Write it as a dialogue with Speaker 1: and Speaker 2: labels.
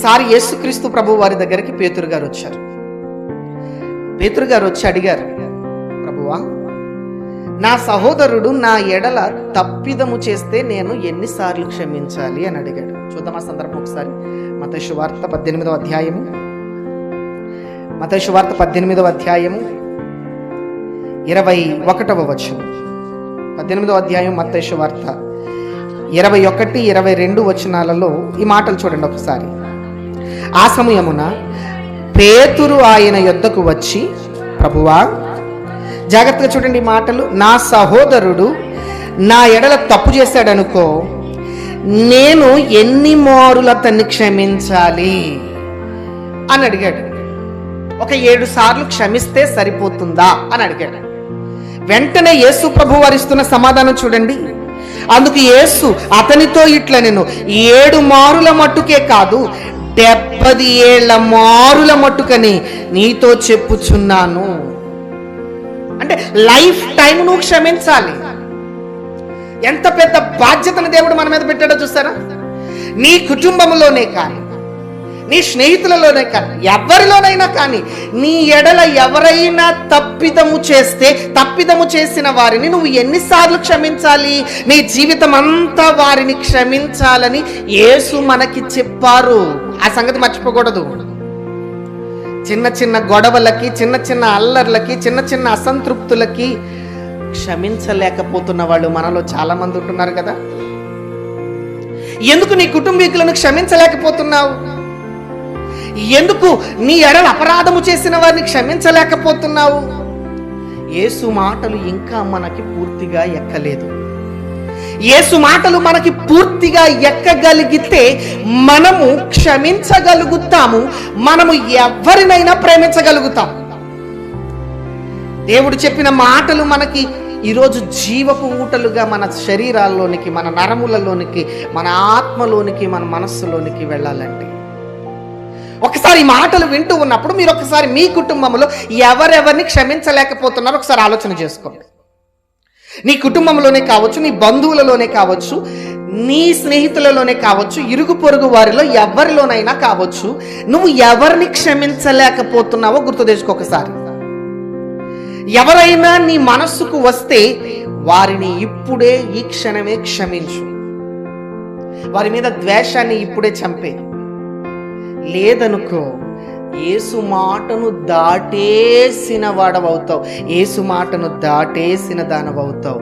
Speaker 1: ఒకసారి యేసుక్రీస్తు ప్రభు వారి దగ్గరికి పేతురు గారు వచ్చారు. పేతురు గారు వచ్చి అడిగారు ప్రభువా నా సహోదరుడు నా ఎడల తప్పిదము చేస్తే నేను ఎన్నిసార్లు క్షమించాలి? అని అడిగాడు. చూద్దాం ఆ సందర్భం ఒకసారి. మత శువార్త పద్దెనిమిదవ అధ్యాయము. మత శువార్త పద్దెనిమిదవ అధ్యాయము ఇరవై ఒకటవ వచనం. పద్దెనిమిదవ అధ్యాయం మత ఇరవై ఒకటి ఇరవై రెండు వచనాలలో ఈ మాటలు చూడండి ఒకసారి. ఆ సమయమున పేతురు ఆయన యొద్దకు వచ్చి ప్రభువా జాగ్రత్తగా చూడండి మాటలు. నా సహోదరుడు నా ఎడల తప్పు చేశాడనుకో నేను ఎన్ని మారులు అతన్ని క్షమించాలి? అని అడిగాడు. ఒక ఏడు సార్లు క్షమిస్తే సరిపోతుందా అని అడిగాడు. వెంటనే యేసు ప్రభు వారిస్తున్న సమాధానం చూడండి. అందుకు యేసు అతనితో ఇట్లా నేను ఏడు మారుల మట్టుకే కాదు డెబ్బది ఏళ్ళ మారుల మట్టుకని నీతో చెప్పుచున్నాను. అంటే లైఫ్ టైం నువ్వు క్షమించాలి. ఎంత పెద్ద బాధ్యతను దేవుడు మన మీద పెట్టాడో చూస్తారా? నీ కుటుంబంలోనే కానీ నీ స్నేహితులలోనే కానీ ఎవరిలోనైనా కానీ నీ ఎడల ఎవరైనా తప్పిదము చేస్తే తప్పిదము చేసిన వారిని నువ్వు ఎన్నిసార్లు క్షమించాలి? నీ జీవితం అంతా వారిని క్షమించాలని యేసు మనకి చెప్పారు. ఆ సంగతి మర్చిపోకూడదు. చిన్న చిన్న గొడవలకి చిన్న చిన్న అల్లర్లకి చిన్న చిన్న అసంతృప్తులకి క్షమించలేకపోతున్న వాళ్ళు మనలో చాలా మంది ఉంటున్నారు కదా? ఎందుకు నీ కుటుంబీకులను క్షమించలేకపోతున్నావు? ఎందుకు నీ ఎడల అపరాధము చేసిన వారిని క్షమించలేకపోతున్నావు? యేసు మాటలు ఇంకా మనకి పూర్తిగా ఎక్కలేదు. యేసు మాటలు మనకి పూర్తిగా ఎక్కగలిగితే మనము క్షమించగలుగుతాము మనము ఎవరినైనా ప్రేమించగలుగుతాం దేవుడు చెప్పిన మాటలు మనకి ఈరోజు జీవపు ఊటలుగా మన శరీరాల్లోనికి మన నరములలోనికి మన ఆత్మలోనికి మన మనస్సులోనికి వెళ్ళాలండి ఒకసారి ఈ మాటలు వింటూ ఉన్నప్పుడు మీరు ఒకసారి మీ కుటుంబంలో ఎవరెవరిని క్షమించలేకపోతున్నారో ఒకసారి ఆలోచన చేసుకోండి. నీ కుటుంబంలోనే కావచ్చు నీ బంధువులలోనే కావచ్చు నీ స్నేహితులలోనే కావచ్చు ఇరుగు పొరుగు వారిలో ఎవరిలోనైనా కావచ్చు నువ్వు ఎవరిని క్షమించలేకపోతున్నావో గుర్తు తెచ్చుకోకసారి ఎవరైనా నీ మనస్సుకు వస్తే వారిని ఇప్పుడే ఈ క్షణమే క్షమించు. వారి మీద ద్వేషాన్ని ఇప్పుడే చంపే లేదనుకో ఏసు మాటను దాటేసిన వాడవవుతావు. ఏసు మాటను దాటేసిన దానవవుతావు.